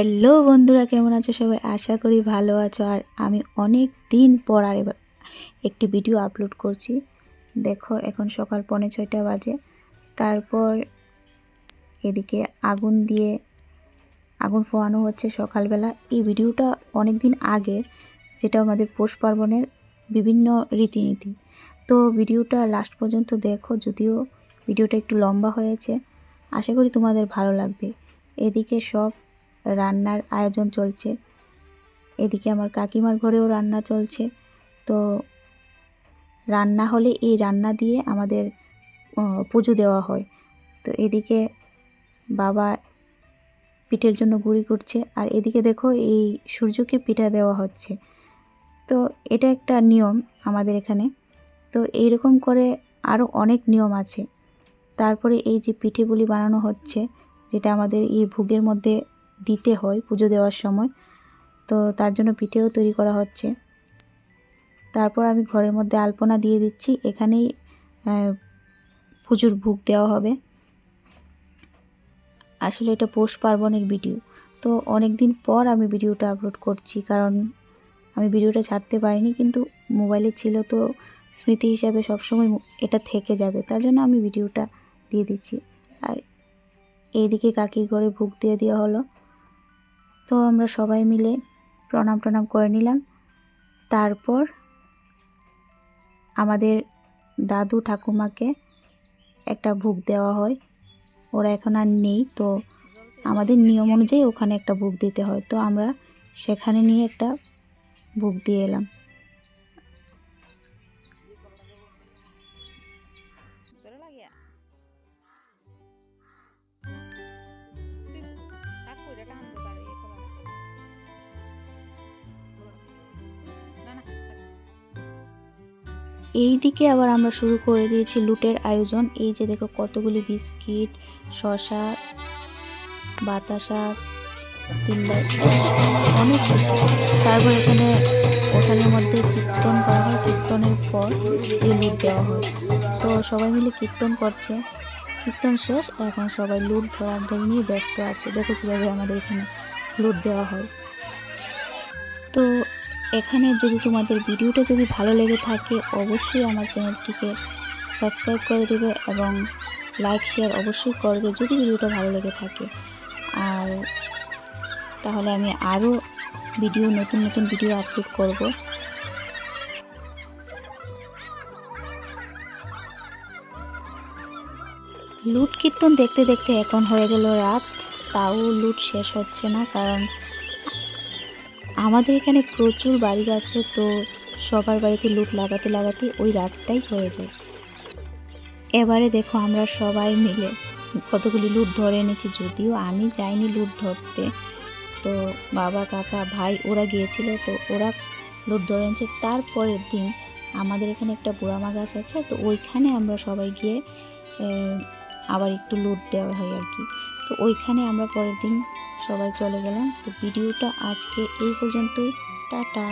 Hello বন্ধুরা, কেমন আছো সবাই? আশা করি ভালো আছো। আর আমি অনেক দিন পর আর এবার একটি ভিডিও আপলোড করছি। দেখো, এখন সকাল পৌনে ছয়টা বাজে। তারপর এদিকে আগুন দিয়ে আগুন ফোয়ানো হচ্ছে সকালবেলা। এই ভিডিওটা অনেক দিন আগে, যেটা আমাদের পৌষ পার্বণের বিভিন্ন রীতিনীতি। তো ভিডিওটা লাস্ট পর্যন্ত দেখো, যদিও ভিডিওটা একটু লম্বা হয়েছে। আশা করি তোমাদের ভালো লাগবে। এদিকে সব রান্নার আয়োজন চলছে। এদিকে আমার কাকিমার ঘরেও রান্না চলছে। তো রান্না হলে এই রান্না দিয়ে আমাদের পুজো দেওয়া হয়। তো এদিকে বাবা পিঠের জন্য গুঁড়ি করছে। আর এদিকে দেখো এই সূর্যকে পিঠা দেওয়া হচ্ছে। তো এটা একটা নিয়ম আমাদের এখানে। তো এইরকম করে আরও অনেক নিয়ম আছে। তারপরে এই যে পিঠেগুলি বানানো হচ্ছে, যেটা আমাদের এই ভোগের মধ্যে দিতে হয় পুজো দেওয়ার সময়। তো তার জন্য পিঠেও তৈরি করা হচ্ছে। তারপর আমি ঘরের মধ্যে আলপনা দিয়ে দিচ্ছি। এখানেই পুজোর ভোগ দেওয়া হবে। আসলে এটা পৌষ পার্বণের ভিডিও। তো অনেক দিন পর আমি ভিডিওটা আপলোড করছি কারণ আমি ভিডিওটা ছাড়তে পারিনি কিন্তু মোবাইলে ছিল তো স্মৃতি হিসাবে সবসময় এটা থেকে যাবে। তার জন্য আমি ভিডিওটা দিয়ে দিচ্ছি। আর এইদিকে কাকির ঘরে ভোগ দিয়ে দেওয়া হলো। তো আমরা সবাই মিলে প্রণাম টনাম করে নিলাম। তারপর আমাদের দাদু ঠাকুমাকে একটা ভোগ দেওয়া হয়। ওরা এখন আর নেই, তো আমাদের নিয়ম অনুযায়ী ওখানে একটা ভোগ দিতে হয়। তো আমরা সেখানে নিয়ে একটা ভোগ দিয়ে এলাম। এই দিকে আবার আমরা শুরু করে দিয়েছি লুটের আয়োজন। এই যে দেখো কতগুলি বিস্কিট, শসা, বাতাসা তিনবার অনেক কিছু। তারপর এখানে ওঠানের মধ্যে কীর্তন করা হয়। কীর্তনের পর এই লুট দেওয়া হয়। তো সবাই মিলে কীর্তন করছে। কীর্তন শেষ। এখন সবাই লুট ধরার ধরাধরি নিয়ে ব্যস্ত আছে। দেখো কীভাবে আমাদের এখানে লুট দেওয়া হয়। তো এখানে যদি তোমাদের ভিডিওটা যদি ভালো লেগে থাকে, অবশ্যই আমার চ্যানেলটিকে সাবস্ক্রাইব করে দেবে এবং লাইক, শেয়ার অবশ্যই করবে যদি ভিডিওটা ভালো লেগে থাকে। আর তাহলে আমি আরও ভিডিও, নতুন নতুন ভিডিও আপলোড করব। লুট কীর্তন দেখতে দেখতে এখন হয়ে গেল রাত। তাও লুট শেষ হচ্ছে না, কারণ আমাদের এখানে প্রচুর বাড়ি আছে তো সবার বাড়িতে লুট লাগাতে লাগাতে ওই রাতটাই হয়ে যায়। এবারে দেখো আমরা সবাই মিলে কতগুলি লুট ধরে এনেছি, যদিও আমি যাইনি লুট ধরতে। তো বাবা, কাকা, ভাই ওরা গিয়েছিল, তো ওরা লুট ধরে এনেছে। তারপরের দিন আমাদের এখানে একটা বুড়ামা গাছ আছে, তো ওইখানে আমরা সবাই গিয়ে আবার একটু লুট দেওয়া হয় আর কি। তো ওইখানে আমরা পরের দিন সবাই চলে গেলাম। তো ভিডিওটা আজকে এই পর্যন্তই। টাটা।